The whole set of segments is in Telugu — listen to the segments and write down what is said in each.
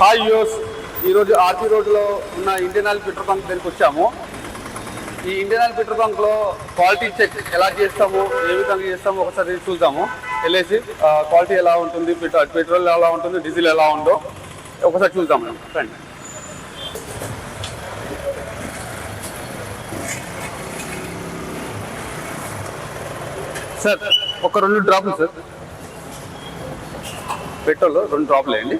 హాయ్ యూస్ ఈరోజు ఆర్టీ రోడ్లో ఉన్న ఇండియన్ ఆయిల్ పెట్రోల్ బంక్ దగ్గరికి వచ్చాము. ఈ ఇండియన్ ఆయిల్ పెట్రోల్ బంక్లో క్వాలిటీ చెక్ ఎలా చేస్తాము ఏ విధంగా చేస్తాము ఒకసారి చూద్దాము. వెళ్ళేసి క్వాలిటీ ఎలా ఉంటుంది పెట్రోల్ పెట్రోల్ ఎలా ఉంటుంది డీజిల్ ఎలా ఉందో ఒకసారి చూద్దాం. మేము రండి. సార్ ఒక రెండు డ్రాపులు సార్. పెట్రోల్ రెండు డ్రాప్లు వేయండి.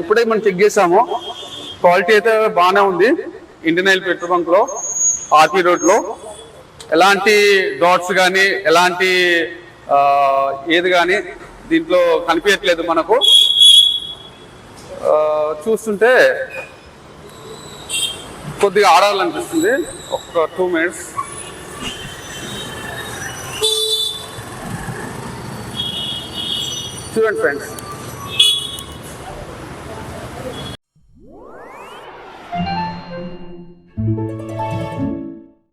ఇప్పుడే మనం చెక్ చేసాము. క్వాలిటీ అయితే బాగానే ఉంది. ఇండియన్ ఆయిల్ పెట్రోల్ బంక్లో ఆర్పీ రోడ్లో ఎలాంటి డాట్స్ కానీ ఎలాంటి ఏది కానీ దీంట్లో కనిపించట్లేదు మనకు. చూస్తుంటే కొద్దిగా ఆడాలనిపిస్తుంది. ఒక టూ మినిట్స్. చూడండి ఫ్రెండ్స్.